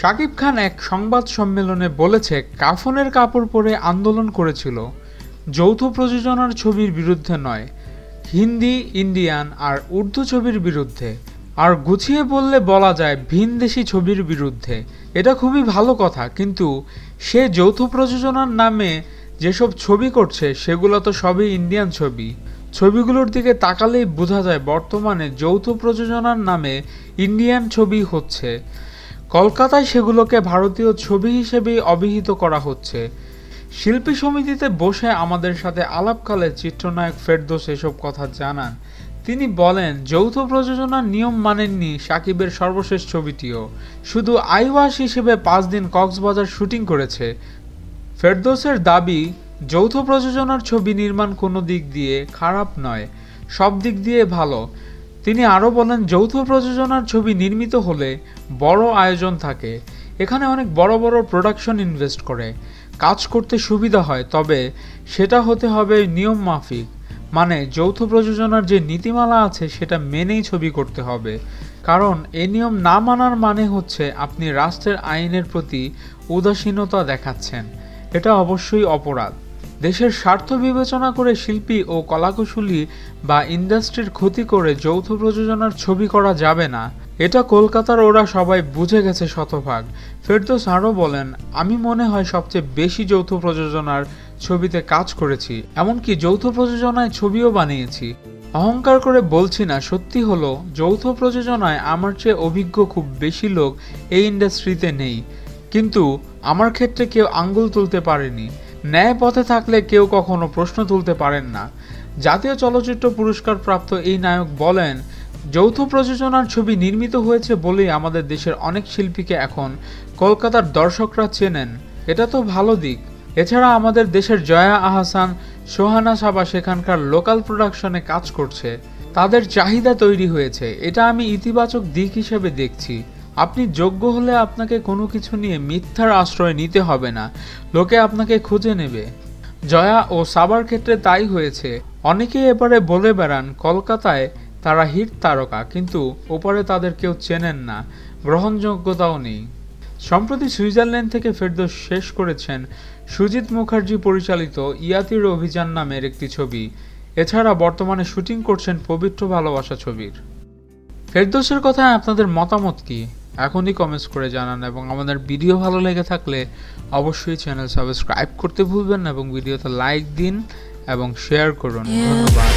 শাকিব খান এক সংবাদ সম্মেলনে বলেছে, কাফনের কাপড় পরে আন্দোলন করেছিল। যৌথ প্রযোজনার ছবির বিরুদ্ধে নয়, হিন্দি, ইন্ডিয়ান আর উর্দু ছবির বিরুদ্ধে। আর গুছিয়ে বললে বলা যায় ভিনদেশি ছবির বিরুদ্ধে। এটা খুবই ভালো কথা, কিন্তু সে যৌথ প্রযোজনার নামে যেসব ছবি করছে, সেগুলো তো সবই ইন্ডিয়ান ছবি। ছবিগুলোর দিকে তাকালেই বোঝা যায় বর্তমানে যৌথ প্রযোজনার নামে ইন্ডিয়ান ছবি হচ্ছে। কলকাতায় সেগুলোকে ভারতীয় ছবি হিসেবেই অভিহিত করা হচ্ছে। শিল্পী সমিতিতে বসে আমাদের সাথে আলাপকালে চিত্রনায়ক ফেরদোস এসব কথা জানান। তিনি বলেন, যৌথ প্রযোজনার নিয়ম মানেননি সাকিবের সর্বশেষ ছবিটিও। শুধু আইওয়াস হিসেবে পাঁচ দিন কক্সবাজার শুটিং করেছে। ফেরদোসের দাবি, যৌথ প্রযোজনার ছবি নির্মাণ কোনো দিক দিয়ে খারাপ নয়, সব দিক দিয়ে ভালো। তিনি আরও বলেন, যৌথ প্রযোজনার ছবি নির্মিত হলে বড় আয়োজন থাকে। এখানে অনেক বড় বড় প্রোডাকশন ইনভেস্ট করে। কাজ করতে সুবিধা হয়, তবে সেটা হতে হবে নিয়ম মাফিক। মানে যৌথ প্রযোজনার যে নীতিমালা আছে সেটা মেনেই ছবি করতে হবে। কারণ এই নিয়ম না মানার মানে হচ্ছে আপনি রাষ্ট্রের আইনের প্রতি উদাসীনতা দেখাচ্ছেন। এটা অবশ্যই অপরাধ। দেশের স্বার্থ বিবেচনা করে শিল্পী ও কলাকুশলী বা ইন্ডাস্ট্রির ক্ষতি করে যৌথ প্রযোজনার ছবি করা যাবে না। এটা কলকাতার ওরা সবাই বুঝে গেছে শতভাগ। ফেরদোস আরও বলেন, আমি মনে হয় সবচেয়ে বেশি যৌথ প্রযোজনার ছবিতে কাজ করেছি, এমনকি যৌথ প্রযোজনায় ছবিও বানিয়েছি। অহংকার করে বলছি না, সত্যি হলো, যৌথ প্রযোজনায় আমার চেয়ে অভিজ্ঞ খুব বেশি লোক এই ইন্ডাস্ট্রিতে নেই। কিন্তু আমার ক্ষেত্রে কেউ আঙ্গুল তুলতে পারেনি। ন্যায় পথে থাকলে কেউ কখনো প্রশ্ন তুলতে পারেন না। জাতীয় চলচ্চিত্র পুরস্কার প্রাপ্ত এই নায়ক বলেন, যৌথ প্রযোজনার ছবি নির্মিত হয়েছে বলেই আমাদের দেশের অনেক শিল্পীকে এখন কলকাতার দর্শকরা চেনেন। এটা তো ভালো দিক। এছাড়া আমাদের দেশের জয়া আহসান, সোহানা সাবা সেখানকার লোকাল প্রোডাকশনে কাজ করছে। তাদের চাহিদা তৈরি হয়েছে। এটা আমি ইতিবাচক দিক হিসেবে দেখছি। আপনি যোগ্য হলে আপনাকে কোনো কিছু নিয়ে মিথ্যার আশ্রয় নিতে হবে না। লোকে আপনাকে খুঁজে নেবে। জয়া ও সাবার ক্ষেত্রে তাই হয়েছে। অনেকেই এবারে বলে বেড়ান, কলকাতায় তারা হিট তারকা, কিন্তু ওপারে তাদের কেউ চেনেন না। গ্রহণযোগ্যতাও নেই। সম্প্রতি সুইজারল্যান্ড থেকে ফেরদোস শেষ করেছেন সুজিত মুখার্জি পরিচালিত ইয়াতির অভিযান নামের একটি ছবি। এছাড়া বর্তমানে শুটিং করছেন পবিত্র ভালোবাসা ছবির। ফেরদোসের কথায় আপনাদের মতামত কি? এখনই কমেন্টস করে জানান এবং আমাদের ভিডিও ভালো লেগে থাকলে অবশ্যই চ্যানেল সাবস্ক্রাইব করতে ভুলবেন না এবং ভিডিওতে লাইক দিন এবং শেয়ার করুন। ধন্যবাদ।